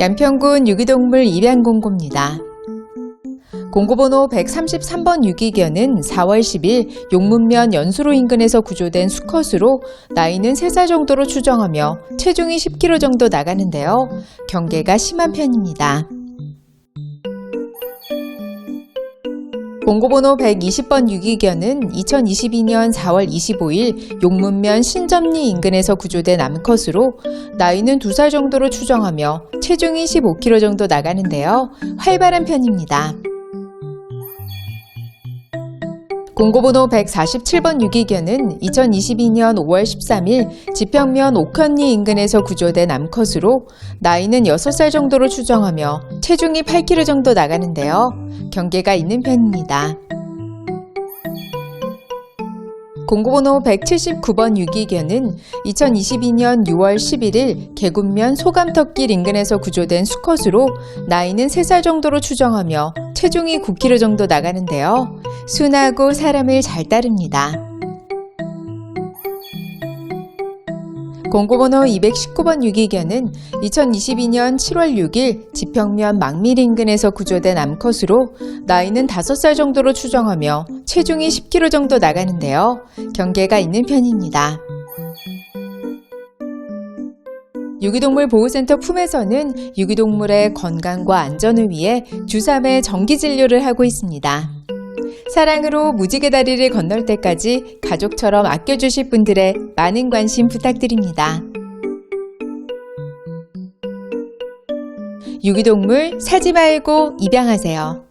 양평군 유기동물 입양 공고입니다. 공고번호 133번 유기견은 4월 10일 용문면 연수로 인근에서 구조된 수컷으로 나이는 3살 정도로 추정하며 체중이 10kg 정도 나가는데요. 경계가 심한 편입니다. 공고번호 120번 유기견은 2022년 4월 25일 용문면 신점리 인근에서 구조된 암컷으로 나이는 2살 정도로 추정하며 체중이 15kg 정도 나가는데요. 활발한 편입니다. 공고번호 147번 유기견은 2022년 5월 13일 지평면 옥현리 인근에서 구조된 암컷으로 나이는 6살 정도로 추정하며 체중이 8kg 정도 나가는데요. 경계가 있는 편입니다. 공고번호 179번 유기견은 2022년 6월 11일 개군면 소감턱길 인근에서 구조된 수컷으로 나이는 3살 정도로 추정하며 체중이 9kg 정도 나가는데요. 순하고 사람을 잘 따릅니다. 공고번호 219번 유기견은 2022년 7월 6일 지평면 망밀 인근에서 구조된 암컷으로 나이는 5살 정도로 추정하며 체중이 10kg 정도 나가는데요. 경계가 있는 편입니다. 유기동물 보호센터 품에서는 유기동물의 건강과 안전을 위해 주3회 정기 진료를 하고 있습니다. 사랑으로 무지개 다리를 건널 때까지 가족처럼 아껴주실 분들의 많은 관심 부탁드립니다. 유기동물 사지 말고 입양하세요.